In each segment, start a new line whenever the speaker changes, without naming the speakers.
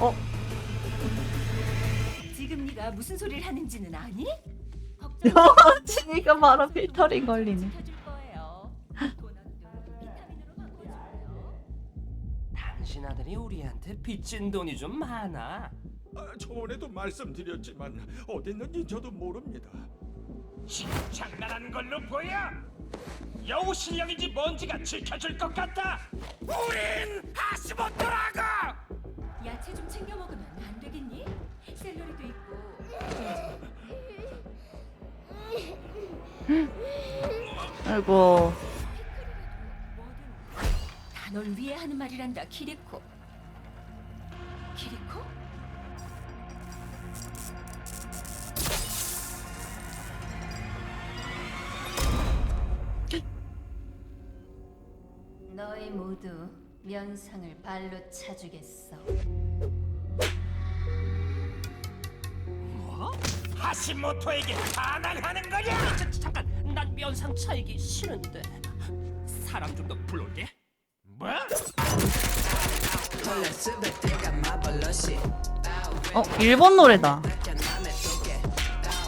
어?
지금 네가 무슨 소리를 하는지는 아니?
진이가 바로 필터링 걸리네.
켜줄 거예요. 도넛도 비타민으로 바꿔줘요.
당신 아들이 우리한테 빚진 돈이 좀 많아.
아, 저번에도 말씀드렸지만 어디 있는지 저도 모릅니다.
지금 장난하는 걸로 보여? 여우 실력인지 뭔지가 지켜줄 것 같다. 우린 하시모
아이고.
뭐든 다널 위해 하는 말이란다, 키리코. 키리코? 너희 모두 면상을 발로 차주겠어.
뭐?
하시모토에게 반항하는 거냐?
잠깐, 난 면상 차이기 싫은데. 사람 좀 더 불러올게.
뭐?
어, 일본 노래다.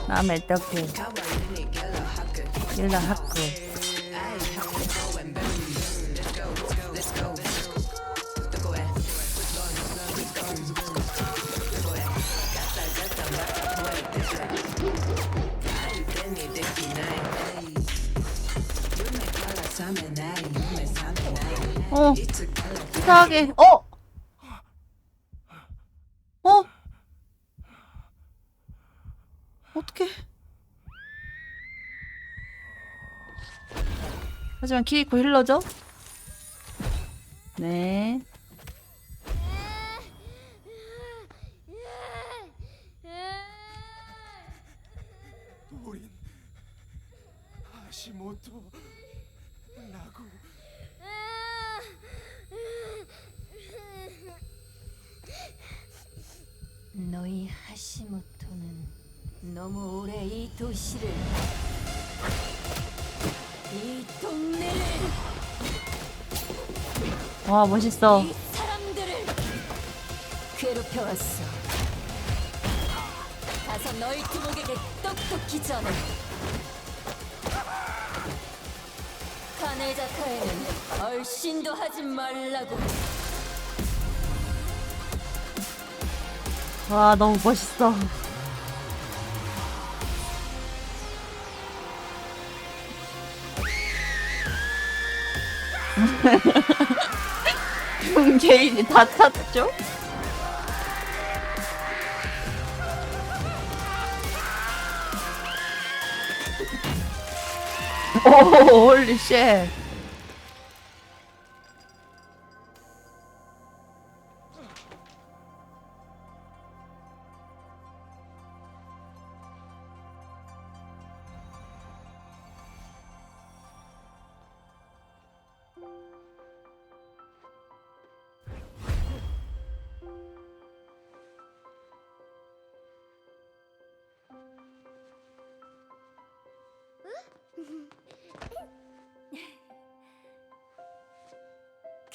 남의 떡게. 일단 학 어, 이상하게. 어? 어? 어떻게? 하지만 키리코 힐러죠? 네.
하시모토 라고.
너희 하시모토는 너무 오래 이 도시를 이 동네를
와, 멋있어.
이 사람들을 괴롭혀왔어. 가서 너희 두목에게 똑똑히 전해 카네자카에는 얼씬도 하지 말라고
와, 너무 멋있어. 개인이 다 탔죠? 오, 홀리 쉣.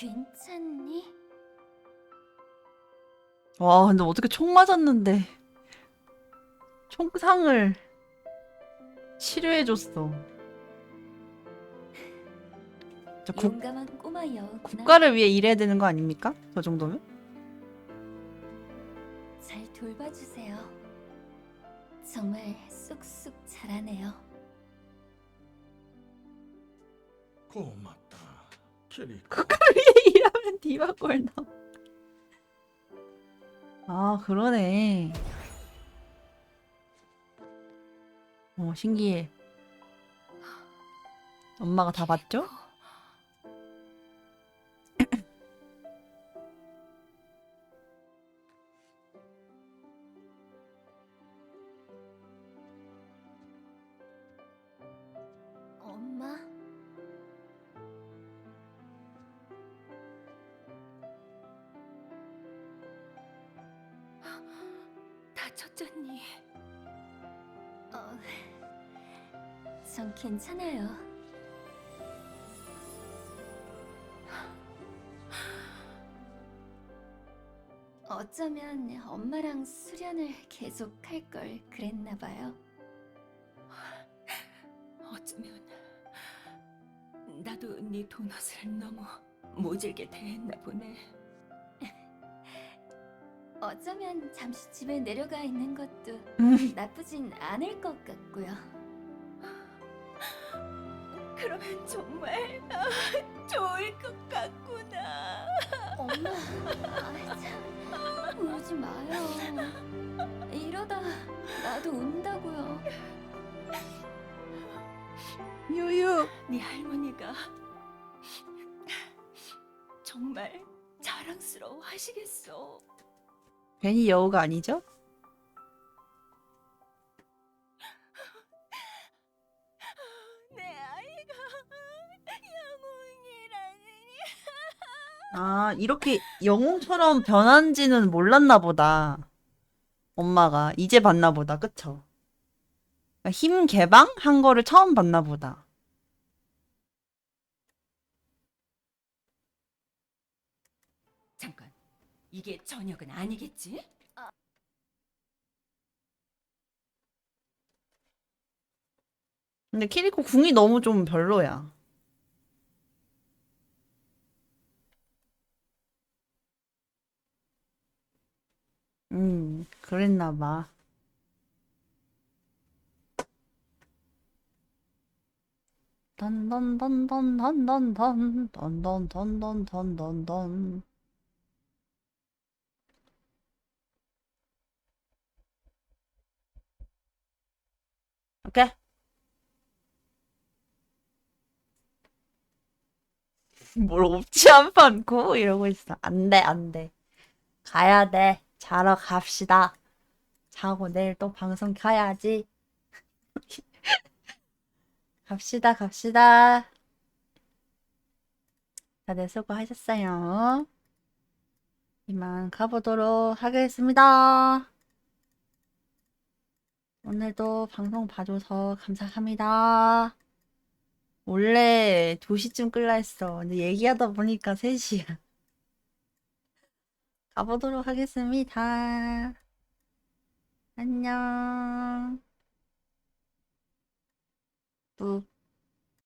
괜찮니?
와, 근데 어떻게 총 맞았는데 총상을 치료해줬어. 국,
용감한 꼬마 여우구나
국가를 위해 일해야 되는 거 아닙니까? 저 정도면?
잘 돌봐주세요 정말 쑥쑥 자라네요
고맙다.
국가를 위해 일하면 디바골 나. 아, 그러네. 어, 신기해. 엄마가 다 봤죠?
다쳤잖니? 어, 전 괜찮아요. 어쩌면 엄마랑 수련을 계속 할 걸 그랬나 봐요.
어쩌면 나도 네 도넛을 너무 모질게 대했나 보네.
어쩌면 잠시 집에 내려가 있는 것도 나쁘진 않을 것 같고요.
그러면 정말 아, 좋을 것 같구나.
엄마, 아, 참, 울지 마요. 이러다 나도 운다고요.
유유.
네 할머니가 정말 자랑스러워 하시겠어.
괜히 여우가 아니죠?
내 아이가 영웅이라니.
아, 이렇게 영웅처럼 변한지는 몰랐나 보다. 엄마가 이제 봤나 보다. 그쵸? 그러니까 힘 개방한 거를 처음 봤나 보다.
잠깐, 이게 저녁은 아니겠지?
근데 키리코 궁이 너무 좀 별로야. 음, 그랬나 봐. 던던던던던던던던던던던던 오케이. 뭘 없지 않고 이러고 있어. 안 돼, 안 돼. 가야 돼. 자러 갑시다. 자고 내일 또 방송 켜야지. 갑시다, 갑시다. 다들 수고하셨어요. 이만 가보도록 하겠습니다. 오늘도 방송 봐줘서 감사합니다. 원래 2시쯤 끌라 했어. 근데 얘기하다 보니까 3시야. 가보도록 하겠습니다. 안녕. 뿌.